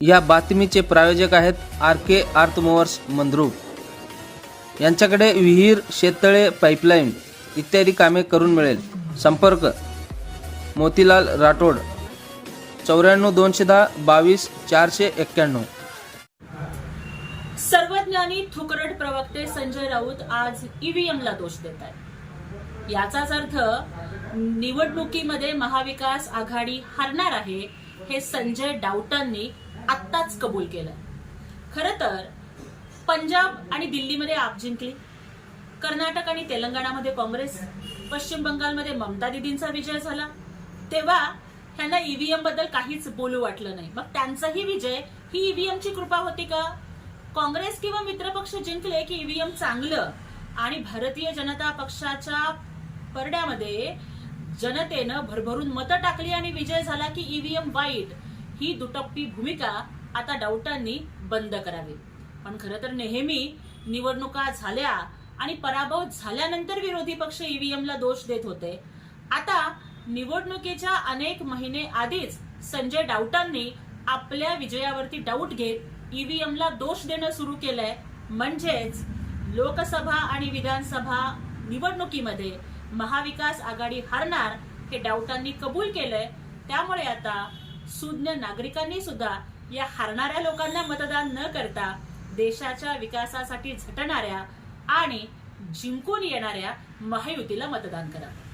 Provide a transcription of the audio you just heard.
या बातमीचे प्रायोजक आहेत आर के आर्थमोवर्स मंद्रुप यांच्याकडे विहीर शेततळे पाईपलाईन इत्यादी कामे करून मिळेल. संपर्क. मोतीलाल राठोड. चौऱ्याण्णव दोनशे दहा बावीस चारशे एक्क्याण्णव. सर्वज्ञानी थुकरट प्रवक्ते संजय राऊत आज ईव्हीएमला दोष देत आहेत. याचाच अर्थ निवडणुकीमध्ये महाविकास आघाडी हरणार आहे हे संजय डावटांनी आत्ताच कबूल केलं खर तर पंजाब आणि दिल्लीमध्ये आप जिंकली. कर्नाटक आणि तेलंगणामध्ये काँग्रेस पश्चिम बंगालमध्ये ममता दिदींचा विजय झाला. तेव्हा त्यांना ईव्हीएमबद्दल काहीच बोलू वाटलं नाही. मग त्यांचाही विजय ही ईव्हीएमची कृपा होती का? काँग्रेस किंवा मित्रपक्ष जिंकले की ईव्हीएम चांगलं? आणि भारतीय जनता पक्षाच्या परड्यामध्ये जनतेनं भरभरून मतं टाकली आणि विजय झाला की ईव्हीएम वाईट? ही दुटप्पी भूमिका आता डाऊटांनी बंद करावी. पण खरं तर नेहमी निवडणुका झाल्या आणि पराभव झाल्यानंतर विरोधी पक्ष ईव्हीएमला दोष देत होते. आता निवडणुकीच्या अनेक महिने आधीच संजय डाऊटांनी आपल्या विजयावरती डाऊट घेत ईव्हीएमला दोष देणं सुरू केलंय. म्हणजेच लोकसभा आणि विधानसभा निवडणुकीमध्ये महाविकास आघाडी हरणार हे डाऊटांनी कबूल केलंय. त्यामुळे आता सुज्ञ नागरिकांनी सुद्धा या हारणाऱ्या लोकांना मतदान न करता देशाच्या विकासासाठी झटणाऱ्या आणि जिंकून येणाऱ्या महायुतीला मतदान करावं